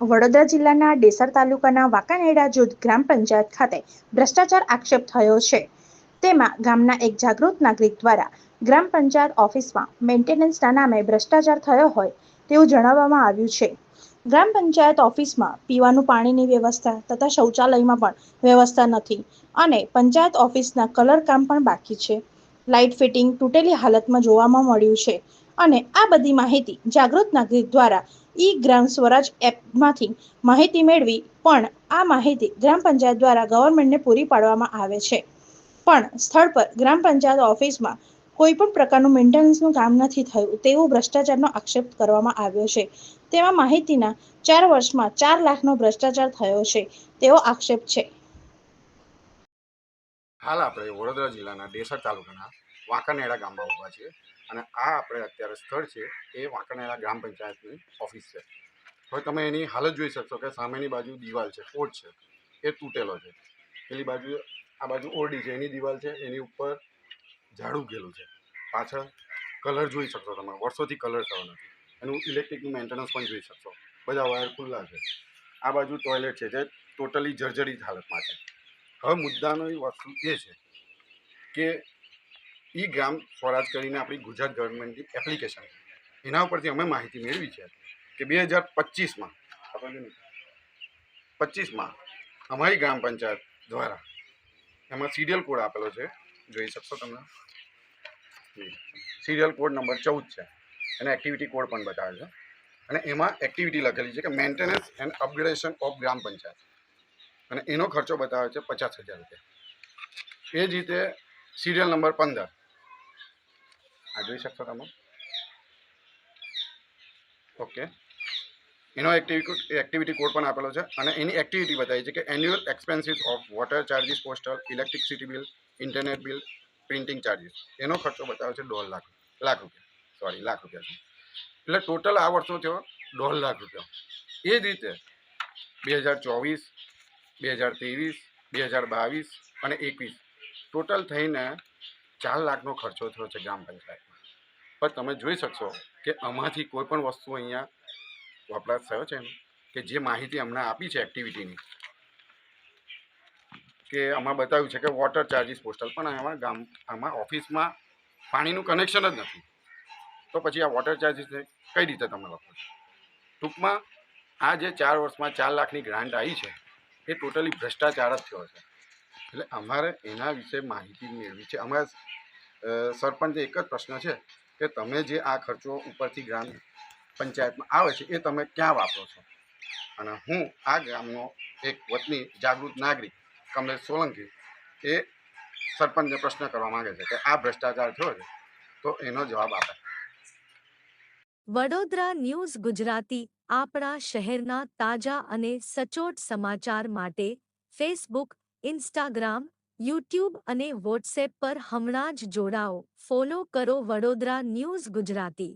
વડોદરા જિલ્લાના ડેસર તાલુકાના વાંકાનેડા જૂથ ગ્રામ પંચાયત ખાતે ભ્રષ્ટાચાર આક્ષેપ થયો છે. તેમાં ગામના એક જાગૃત નાગરિક દ્વારા ગ્રામ પંચાયત ઓફિસમાં મેન્ટેનન્સના નામે ભ્રષ્ટાચાર થયો હોય તેવું જણાવવામાં આવ્યું છે. ગ્રામ પંચાયત ઓફિસમાં પીવાનું પાણીની વ્યવસ્થા તથા શૌચાલયમાં પણ વ્યવસ્થા નથી અને પંચાયત ઓફિસના કલર કામ પણ બાકી છે. લાઇટ ફિટિંગ તૂટેલી હાલતમાં જોવામાં મળ્યું છે. અને આ બધી માહિતી જાગૃત નાગરિક દ્વારા ઈ ગ્રામ સ્વરાજ એપમાંથી માહિતી મેળવી, પણ આ માહિતી ગ્રામ પંચાયત દ્વારા ગવર્મેન્ટને પૂરી પાડવામાં આવે છે. પણ સ્થળ પર ગ્રામ પંચાયત ઓફિસમાં કોઈ પણ પ્રકારનું મેન્ટેનન્સનું કામ નથી થયું તેવું ભ્રષ્ટાચારનો આક્ષેપ કરવામાં આવ્યો છે. તેમાં માહિતીના ચાર વર્ષમાં ચાર લાખનો ભ્રષ્ટાચાર થયો છે તેવો આક્ષેપ છે. હાલ આપણે વડોદરા જિલ્લાના ડેસર તાલુકાના વાંકાનેડા ગામમાં ઊભા છીએ અને આ આપણે અત્યારે સ્થળ છે, એ વાંકાનેડા ગ્રામ પંચાયતની ઓફિસ છે. હવે તમે એની હાલત જોઈ શકશો કે સામેની બાજુ દિવાલ છે કોટ છે. એ તૂટેલો છે. પેલી બાજુ, આ બાજુ ઓરડી છે, એની દિવાલ છે, એની ઉપર ઝાડ ઉગેલું છે. પાછળ કલર જોઈ શકશો તમે, વર્ષોથી કલર થયો નથી. એનું ઇલેક્ટ્રિકનું મેન્ટેનન્સ પણ જોઈ શકશો. બધા વાયર ખુલ્લા છે. આ બાજુ ટોયલેટ છે, જે ટોટલી જર્જરિત હાલતમાં છે. હવે મુદ્દાનો વસ્તુ એ છે કે ઈ ગ્રામ સ્વરાજ કરીને આપણી ગુજરાત ગવર્મેન્ટની એપ્લિકેશન એના ઉપરથી અમે માહિતી મેળવી છે કે બે હજાર પચીસમાં પચીસમાં અમારી ગ્રામ પંચાયત દ્વારા એમાં સિરિયલ કોડ આપેલો છે. જોઈ શકશો તમે? સિરિયલ કોડ નંબર ચૌદ છે. અને એક્ટિવિટી કોડ પણ બતાવે છે. અને એમાં એક્ટિવિટી લખેલી છે કે maintenance and upgradation of Gram panchayat. અને એનો ખર્ચો બતાવે છે પચાસ હજાર રૂપિયા. એ જ રીતે સિરિયલ નંબર પંદર. આ જોઈ શકશો તમે? ઓકે. એનો એક્ટિવિટી એક્ટિવિટી કોડ પણ આપેલો છે અને એની એક્ટિવિટી બતાવી છે કે annual expenses of water charges postal electricity bill internet bill printing charges એનો ખર્ચો બતાવે છે દોઢ લાખ લાખ રૂપિયા. સોરી લાખ રૂપિયા એટલે ટોટલ આ વર્ષનો થયો દોઢ લાખ રૂપિયા. એ જ રીતે બે હજાર ચોવીસ, બે હજાર ત્રેવીસ, બે હજાર બાવીસ અને એકવીસ. ટોટલ થઈને ચાર લાખનો ખર્ચો થયો છે ગ્રામ પંચાયતમાં. પણ તમે જોઈ શકશો કે આમાંથી કોઈ પણ વસ્તુ અહીંયા વપરાશ થયો છે કે જે માહિતી અમને આપી છે એક્ટિવિટીની કે આમાં બતાવ્યું છે કે વોટર ચાર્જિસ પોસ્ટલ પણ આમાં ગામ, આમાં ઓફિસમાં પાણીનું કનેક્શન જ નથી. તો પછી આ વોટર ચાર્જિસ કઈ રીતે તમે લખો છો? ટૂંકમાં આ જે ચાર વર્ષમાં ચાર લાખની ગ્રાન્ટ આવી છે, એ ટોટલી ભ્રષ્ટાચાર જ થયો છે. એટલે અમારે એના વિશે માહિતી મેળવી છે. અમારે અ, એક જ પ્રશ્ન છે કે તમે જે આ ખર્ચો ઉપરથી ગ્રામ પંચાયતમાં આવે છે એ તમે ક્યાં વાપરો છો? અને હું આ ગામનો એક વતની જાગૃત નાગરિક કમલેશ સોલંકી એ સરપંચને પ્રશ્ન કરવા માંગે છે કે આ ભ્રષ્ટાચાર થયો છે તો એનો જવાબ આપે. વડોદરા ન્યૂઝ ગુજરાતી આપણા શહેરના તાજા અને સચોટ સમાચાર માટે ફેસબુક ઇન્સ્ટાગ્રામ યુટ્યુબ અને વોટ્સએપ પર હમણાં જ જોડાઓ. ફોલો કરો વડોદરા ન્યૂઝ ગુજરાતી.